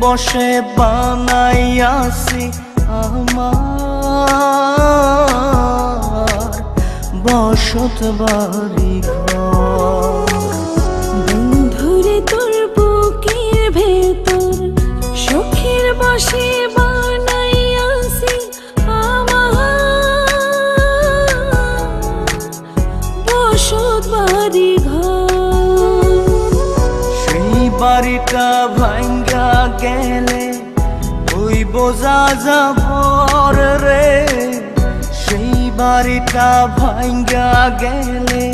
বসে বানাইয়াছি আমার বসত বাড়ি ঘর। বন্ধুরে তোর বুকের ভেতর সুখের বসে বানাইয়াছি আমার বসত বাড়ি ঘর। সেই বাড়িটা ওই বোঝা যাবর রে সেই বাড়িটা ভাঙ্গা গেলে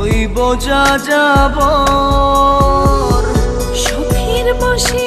ওই বোঝা যাবর। সুখের বসে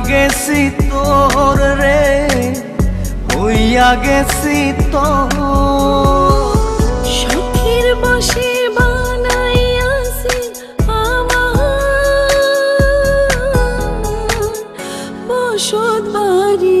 গেছি তোর রে হইয়া গেছি তোর। সুখের বসে আমার বসত বাড়ি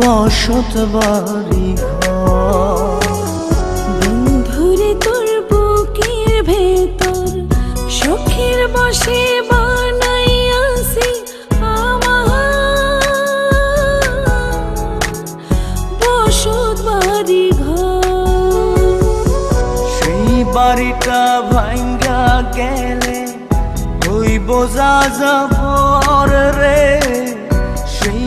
বসত বাড়ি বন্ধুরে তোর বুকের ভেতর সুখের বসে বানাইয়াছি আমার। বসত বাড়ি ঘর। সেই বাড়িটা ভাঙ্গা গেলে ওই বোঝা যাবর রে। সেই